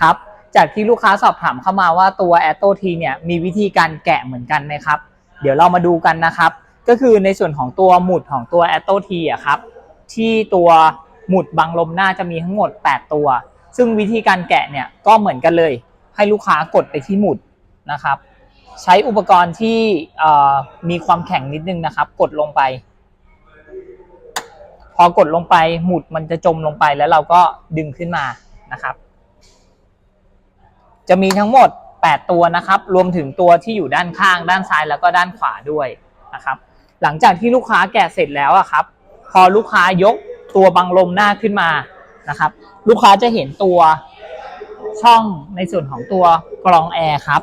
ครับ จากที่ลูกค้าสอบถามเข้ามาว่าตัว a t o T เนี่ยมีวิธีการแกะเหมือนกันไหมครับ เดี๋ยวเรามาดูกันนะครับ ก็คือในส่วนของตัวหมุดของตัว a t o T อะครับ ที่ตัวหมุดบังลมหน้าจะมีทั้งหมด 8 ตัว ซึ่งวิธีการแกะเนี่ยก็เหมือนกันเลย ให้ลูกค้ากดไปที่หมุดนะครับ ใช้อุปกรณ์ที่มีความแข็งนิดนึงนะครับ กดลงไป พอกดลงไปหมุดมันจะจมลงไปแล้วเราก็ดึงขึ้นมานะครับ จะมีทั้งหมด 8 ตัวนะครับ รวมถึงตัวที่อยู่ด้านข้าง ด้านซ้ายแล้วก็ด้านขวาด้วยนะครับ หลังจากที่ลูกค้าแกะเสร็จแล้วอะครับ พอลูกค้ายกตัวบังลมหน้าขึ้นมานะครับ ลูกค้าจะเห็นตัวช่องในส่วนของตัวกรองแอร์ครับ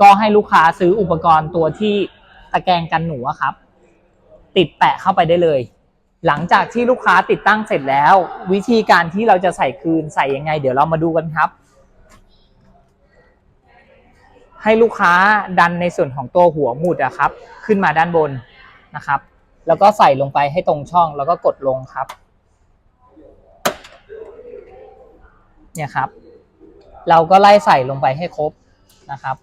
ก็ให้ลูกค้าซื้ออุปกรณ์ตัวที่ตะแกรงกันหนูครับ ติดแปะเข้าไปได้เลย หลังจากที่ลูกค้าติดตั้งเสร็จแล้ว วิธีการที่เราจะใส่คืนใส่ยังไง เดี๋ยวเรามาดูกันครับ ให้ลูกค้าดันในส่วนของตัวหัวหมุดอะครับ ขึ้นมาด้านบนนะครับ แล้วก็ใส่ลงไปให้ตรงช่องแล้วก็กดลงครับ เนี่ยครับ เราก็ไล่ใส่ลงไปให้ครบนะครับ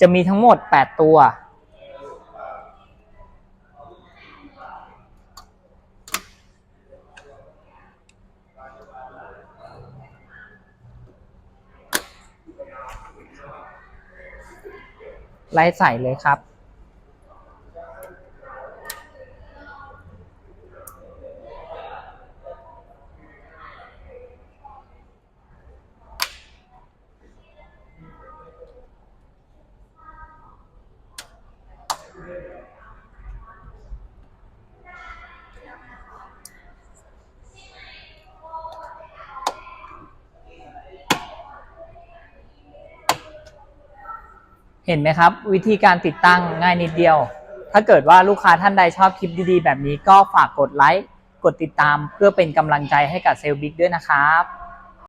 จะมีทั้งหมด 8 ตัว ไล่ใส่เลยครับ เห็นไหมครับ วิธีการติดตั้งง่ายนิดเดียว ถ้าเกิดว่าลูกค้าท่านใดชอบคลิปดีๆ แบบนี้ก็ฝากกดไลค์ กดติดตามเพื่อเป็นกำลังใจให้กับเซลล์บิ๊กด้วยนะครับ